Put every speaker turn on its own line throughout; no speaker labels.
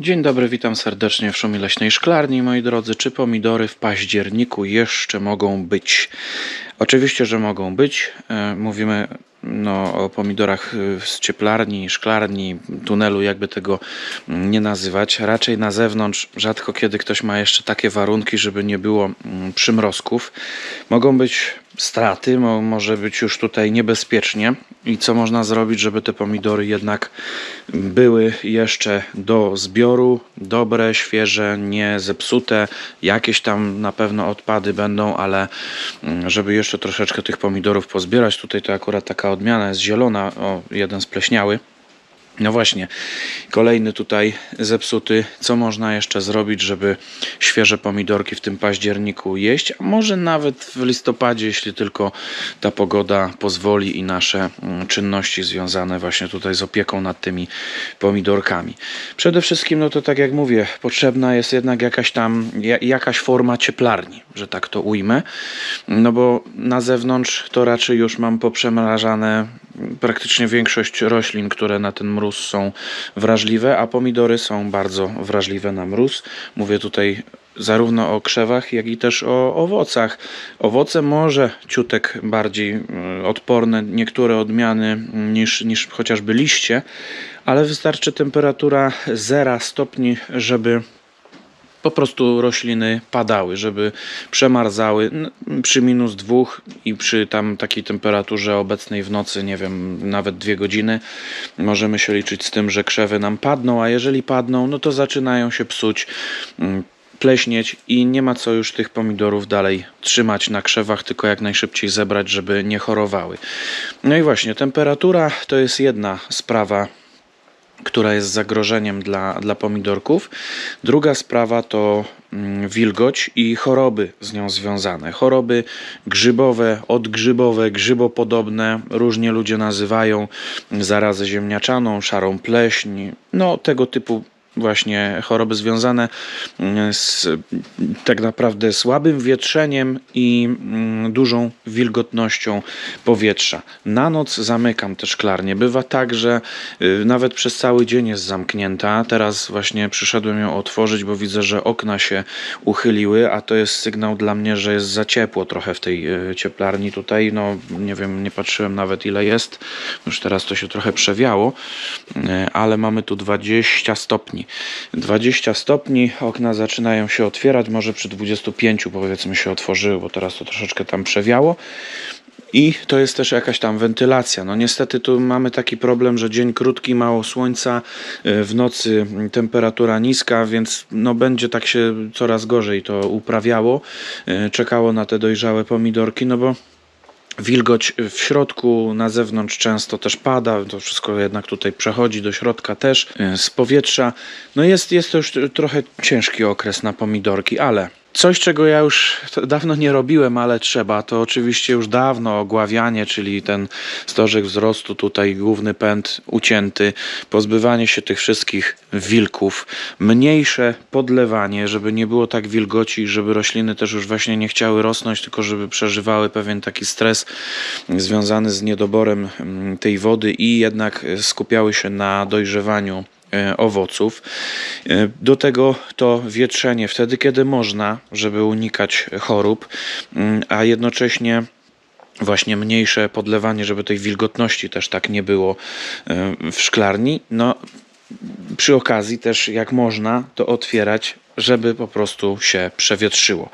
Dzień dobry, witam serdecznie w Szumi Leśnej Szklarni, moi drodzy. Czy pomidory w październiku jeszcze mogą być? Oczywiście, że mogą być. E, Mówimy no, o pomidorach e, z cieplarni, szklarni, tunelu, jakby tego nie nazywać. Raczej na zewnątrz, rzadko kiedy ktoś ma jeszcze takie warunki, żeby nie było mm, przymrozków. Mogą być straty, mo, może być już tutaj niebezpiecznie. I co można zrobić, żeby te pomidory jednak były jeszcze do zbioru, dobre, świeże, nie zepsute. Jakieś tam na pewno odpady będą, ale mm, żeby jeszcze troszeczkę tych pomidorów pozbierać, tutaj to akurat taka odmiana jest zielona, o jeden spleśniały. No właśnie, kolejny tutaj zepsuty. Co można jeszcze zrobić, żeby świeże pomidorki w tym październiku jeść? A może nawet w listopadzie, jeśli tylko ta pogoda pozwoli i nasze mm, czynności związane właśnie tutaj z opieką nad tymi pomidorkami. Przede wszystkim, no to tak jak mówię, potrzebna jest jednak jakaś tam, ja- jakaś forma cieplarni, że tak to ujmę. No bo na zewnątrz to raczej już mam poprzemrażane praktycznie większość roślin, które na ten mróz są wrażliwe, a pomidory są bardzo wrażliwe na mróz. Mówię tutaj zarówno o krzewach, jak i też o owocach. Owoce może ciutek bardziej y, odporne, niektóre odmiany mm, niż, niż chociażby liście, ale wystarczy temperatura 0 stopni, żeby po prostu rośliny padały, żeby przemarzały przy minus dwóch i przy tam takiej temperaturze obecnej w nocy, nie wiem, nawet dwie godziny, możemy się liczyć z tym, że krzewy nam padną, a jeżeli padną, no to zaczynają się psuć, mm, pleśnieć i nie ma co już tych pomidorów dalej trzymać na krzewach, tylko jak najszybciej zebrać, żeby nie chorowały. No i właśnie, temperatura to jest jedna sprawa, która jest zagrożeniem dla, dla pomidorków. Druga sprawa to mm, wilgoć i choroby z nią związane. Choroby grzybowe, odgrzybowe, grzybopodobne, różnie ludzie nazywają zarazę ziemniaczaną, szarą pleśń, no tego typu właśnie choroby związane z tak naprawdę słabym wietrzeniem i mm, dużą wilgotnością powietrza. Na noc zamykam te szklarnie. Bywa tak, że y, nawet przez cały dzień jest zamknięta. Teraz właśnie przyszedłem ją otworzyć, bo widzę, że okna się uchyliły, a to jest sygnał dla mnie, że jest za ciepło trochę w tej y, cieplarni tutaj. No nie wiem, nie patrzyłem nawet ile jest. Już teraz to się trochę przewiało, y, ale mamy tu 20 stopni. 20 stopni, okna zaczynają się otwierać, może przy 25 powiedzmy się otworzyły, bo teraz to troszeczkę tam przewiało. I to jest też jakaś tam wentylacja. No niestety tu mamy taki problem, że dzień krótki, mało słońca, y, w nocy temperatura niska, więc no będzie tak się coraz gorzej to uprawiało. Y, Czekało na te dojrzałe pomidorki, no bo Wilgoć w środku, na zewnątrz często też pada, to wszystko jednak tutaj przechodzi do środka też e, z powietrza. No jest, jest to już trochę ciężki okres na pomidorki, ale coś, czego ja już dawno nie robiłem, ale trzeba, to oczywiście już dawno ogławianie, czyli ten stożek wzrostu, tutaj główny pęd ucięty, pozbywanie się tych wszystkich wilków, mniejsze podlewanie, żeby nie było tak wilgoci, żeby rośliny też już właśnie nie chciały rosnąć, tylko żeby przeżywały pewien taki stres związany z niedoborem mm, tej wody i jednak skupiały się na dojrzewaniu owoców. E, Do tego to wietrzenie wtedy, kiedy można, żeby unikać chorób, mm, a jednocześnie właśnie mniejsze podlewanie, żeby tej wilgotności też tak nie było e, w szklarni. No, przy okazji też jak można to otwierać, żeby po prostu się przewietrzyło.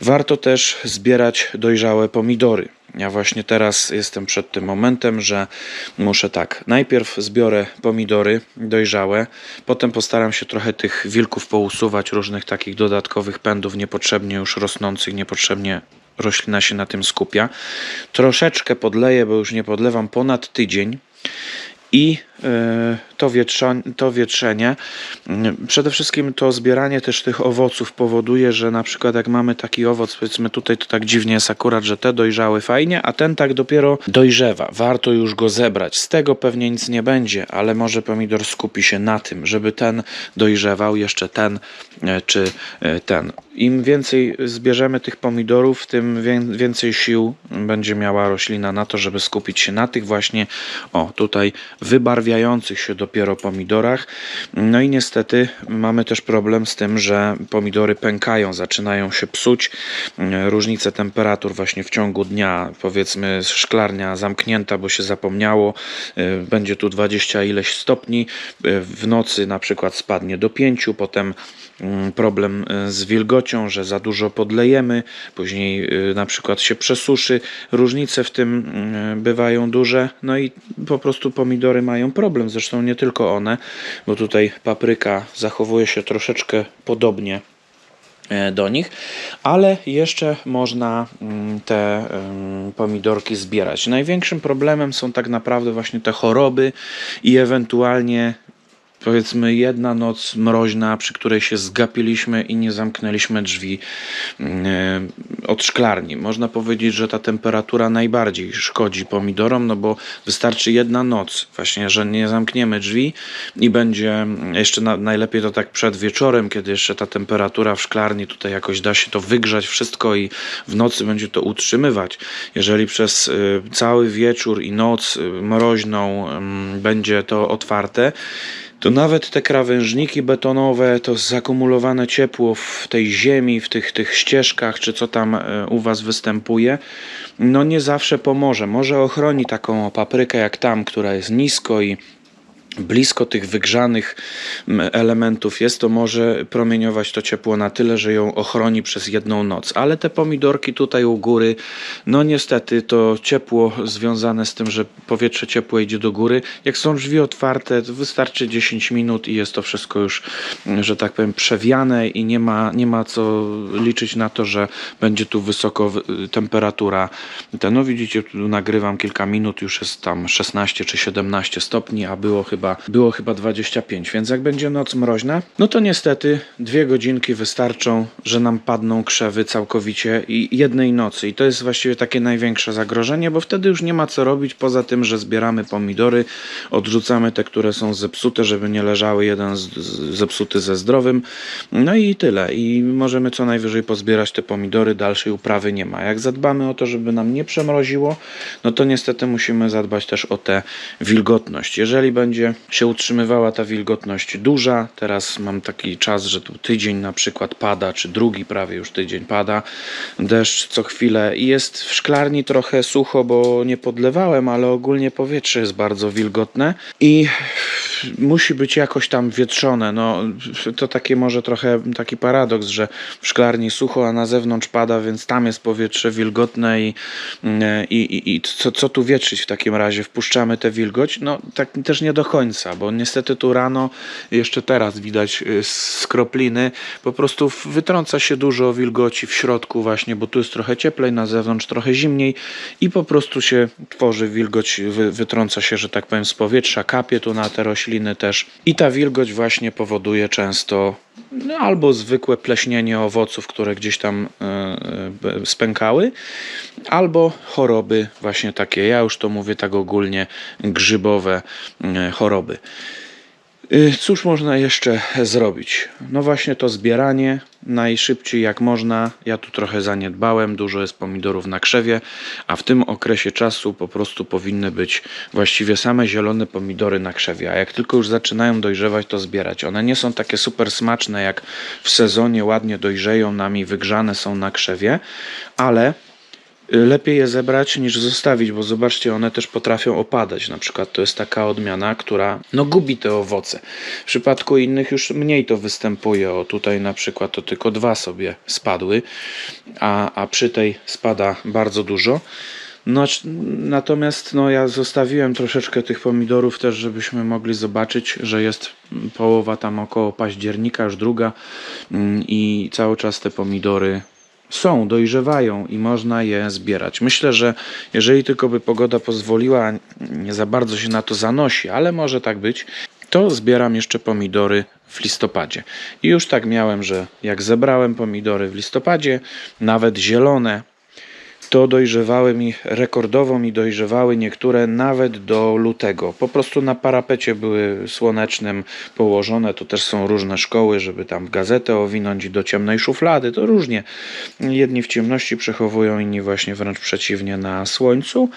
Warto też zbierać dojrzałe pomidory. Ja właśnie teraz jestem przed tym momentem, że muszę tak. Najpierw zbiorę pomidory dojrzałe, potem postaram się trochę tych wilków pousuwać, różnych takich dodatkowych pędów niepotrzebnie już rosnących, niepotrzebnie roślina się na tym skupia. Troszeczkę podleję, bo już nie podlewam ponad tydzień. I e, to, wietrza, to wietrzenie, przede wszystkim to zbieranie też tych owoców powoduje, że na przykład jak mamy taki owoc, powiedzmy tutaj to tak dziwnie jest akurat, że te dojrzały fajnie, a ten tak dopiero dojrzewa. Warto już go zebrać. Z tego pewnie nic nie będzie, ale może pomidor skupi się na tym, żeby ten dojrzewał, jeszcze ten e, czy e, ten. Im więcej zbierzemy tych pomidorów, tym wię- więcej sił będzie miała roślina na to, żeby skupić się na tych właśnie, o tutaj wybarwiających się dopiero pomidorach. No i niestety mamy też problem z tym, że pomidory pękają, zaczynają się psuć. Różnice temperatur właśnie w ciągu dnia, powiedzmy szklarnia zamknięta, bo się zapomniało, e, będzie tu 20 ileś stopni, e, w nocy na przykład spadnie do 5, potem problem e, z wilgocią, że za dużo podlejemy, później e, na przykład się przesuszy. Różnice w tym mm, bywają duże, no i po prostu pomidory mają problem, zresztą nie tylko one, bo tutaj papryka zachowuje się troszeczkę podobnie e, do nich, ale jeszcze można mm, te pomidorki zbierać. Największym problemem są tak naprawdę właśnie te choroby i ewentualnie powiedzmy jedna noc mroźna, przy której się zgapiliśmy i nie zamknęliśmy drzwi mm, od szklarni. Można powiedzieć, że ta temperatura najbardziej szkodzi pomidorom, no bo wystarczy jedna noc, właśnie, że nie zamkniemy drzwi i będzie jeszcze na, najlepiej to tak przed wieczorem, kiedy jeszcze ta temperatura w szklarni tutaj jakoś da się to wygrzać wszystko i w nocy będzie to utrzymywać. Jeżeli przez y, cały wieczór i noc y, mroźną będzie to otwarte, to nawet te krawężniki betonowe, to zakumulowane ciepło w tej ziemi, w tych, tych ścieżkach, czy co tam e, u Was występuje, no nie zawsze pomoże. Może ochroni taką paprykę jak tam, która jest nisko i blisko tych wygrzanych m, elementów jest, to może promieniować to ciepło na tyle, że ją ochroni przez jedną noc. Ale te pomidorki tutaj u góry, no niestety to ciepło związane z tym, że powietrze ciepłe idzie do góry. Jak są drzwi otwarte, wystarczy 10 minut i jest to wszystko już, m, że tak powiem, przewiane i nie ma, nie ma co liczyć na to, że będzie tu wysoko w- temperatura. Te, no widzicie, tu nagrywam kilka minut, już jest tam 16 czy 17 stopni, a było chyba, było chyba 25, więc jak będzie noc mroźna, no to niestety dwie godzinki wystarczą, że nam padną krzewy całkowicie i jednej nocy. I to jest właściwie takie największe zagrożenie, bo wtedy już nie ma co robić poza tym, że zbieramy pomidory, odrzucamy te, które są zepsute, żeby nie leżały jeden z, z, zepsuty ze zdrowym. No i tyle. I możemy co najwyżej pozbierać te pomidory, dalszej uprawy nie ma. Jak zadbamy o to, żeby nam nie przemroziło, no to niestety musimy zadbać też o tę wilgotność. Jeżeli będzie się utrzymywała ta wilgotność duża, teraz mam taki czas, że tu tydzień na przykład pada, czy drugi prawie już tydzień pada, deszcz co chwilę i jest w szklarni trochę sucho, bo nie podlewałem, ale ogólnie powietrze jest bardzo wilgotne. I musi być jakoś tam wietrzone. No, to takie może trochę taki paradoks, że w szklarni sucho, a na zewnątrz pada, więc tam jest powietrze wilgotne i, i, i, i co, co tu wietrzyć w takim razie? Wpuszczamy tę wilgoć? No tak też nie do końca, bo niestety tu rano, jeszcze teraz widać y, z kropliny, po prostu wytrąca się dużo wilgoci w środku właśnie, bo tu jest trochę cieplej, na zewnątrz trochę zimniej i po prostu się tworzy wilgoć, wy, wytrąca się, że tak powiem, z powietrza, kapie tu na te rośliny też i ta wilgoć właśnie powoduje często no, albo zwykłe pleśnienie owoców, które gdzieś tam e, e, spękały, albo choroby właśnie takie, ja już to mówię tak ogólnie, grzybowe e, choroby. Y, Cóż można jeszcze zrobić? No właśnie to zbieranie najszybciej jak można. Ja tu trochę zaniedbałem, dużo jest pomidorów na krzewie, a w tym okresie czasu po prostu powinny być właściwie same zielone pomidory na krzewie. A jak tylko już zaczynają dojrzewać, to zbierać. One nie są takie super smaczne jak w sezonie, ładnie dojrzeją nami, wygrzane są na krzewie, ale lepiej je zebrać niż zostawić, bo zobaczcie, one też potrafią opadać. Na przykład to jest taka odmiana, która no gubi te owoce. W przypadku innych już mniej to występuje. O tutaj na przykład to tylko dwa sobie spadły, a, a przy tej spada bardzo dużo. No, natomiast no, ja zostawiłem troszeczkę tych pomidorów też, żebyśmy mogli zobaczyć, że jest połowa tam około października, już druga mm, i cały czas te pomidory są, dojrzewają i można je zbierać. Myślę, że jeżeli tylko by pogoda pozwoliła, nie za bardzo się na to zanosi, ale może tak być, to zbieram jeszcze pomidory w listopadzie. I już tak miałem, że jak zebrałem pomidory w listopadzie, nawet zielone, to dojrzewały mi rekordowo mi dojrzewały niektóre nawet do lutego. Po prostu na parapecie były słonecznym położone. To też są różne szkoły, żeby tam gazetę owinąć do ciemnej szuflady. To różnie. Jedni w ciemności przechowują, inni właśnie wręcz przeciwnie na słońcu.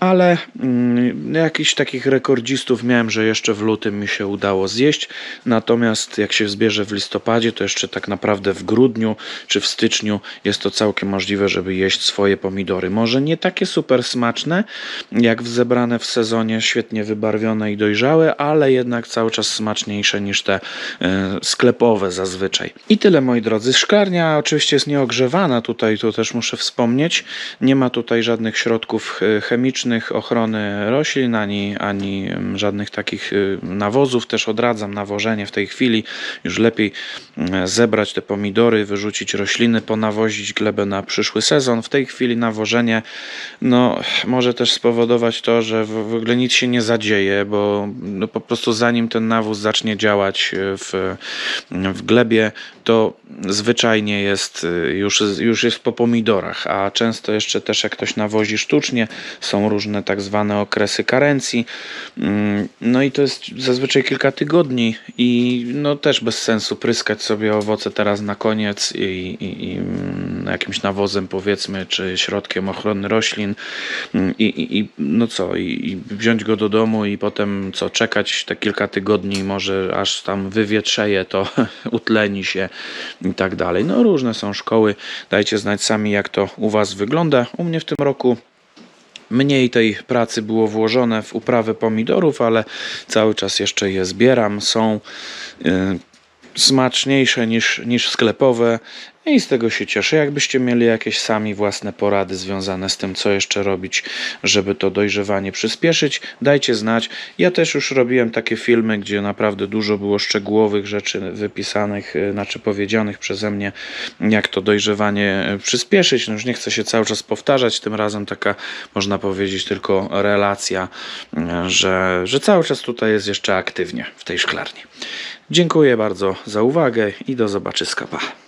Ale mm, jakichś takich rekordzistów miałem, że jeszcze w lutym mi się udało zjeść. Natomiast jak się zbierze w listopadzie, to jeszcze tak naprawdę w grudniu czy w styczniu jest to całkiem możliwe, żeby jeść swoje pomidory. Może nie takie super smaczne, jak w zebrane w sezonie, świetnie wybarwione i dojrzałe, ale jednak cały czas smaczniejsze niż te e, sklepowe zazwyczaj. I tyle moi drodzy. Szklarnia oczywiście jest nieogrzewana tutaj, to też muszę wspomnieć. Nie ma tutaj żadnych środków e, chemicznych ochrony roślin, ani, ani mm, żadnych takich e, nawozów. Też odradzam nawożenie w tej chwili. Już lepiej mm, zebrać te pomidory, wyrzucić rośliny, ponawozić glebę na przyszły sezon. W tej chwili nawożenie no, może też spowodować to, że w, w ogóle nic się nie zadzieje, bo no, po prostu zanim ten nawóz zacznie działać e, w, w glebie, to zwyczajnie jest e, już, już jest po pomidorach, a często jeszcze też jak ktoś nawozi sztucznie, są różne tak zwane okresy karencji. Mm, No i to jest zazwyczaj kilka tygodni i no też bez sensu pryskać sobie owoce teraz na koniec i, i, i mm, jakimś nawozem powiedzmy, czy środkiem ochrony roślin Mm, i, i, i no co, i, i wziąć go do domu i potem co, czekać te kilka tygodni, może aż tam wywietrzeje to, utleni się i tak dalej. No różne są szkoły, dajcie znać sami jak to u Was wygląda. U mnie w tym roku Mniej tej pracy było włożone w uprawę pomidorów, ale cały czas jeszcze je zbieram. Są y, smaczniejsze niż, niż sklepowe i z tego się cieszę. Jakbyście mieli jakieś sami własne porady związane z tym, co jeszcze robić, żeby to dojrzewanie przyspieszyć, dajcie znać. Ja też już robiłem takie filmy, gdzie naprawdę dużo było szczegółowych rzeczy wypisanych, y, znaczy powiedzianych przeze mnie, jak to dojrzewanie y, przyspieszyć. No już nie chcę się cały czas powtarzać, tym razem taka, można powiedzieć, tylko relacja, y, że, że cały czas tutaj jest jeszcze aktywnie w tej szklarni. Dziękuję bardzo za uwagę i do zobaczyska. Pa.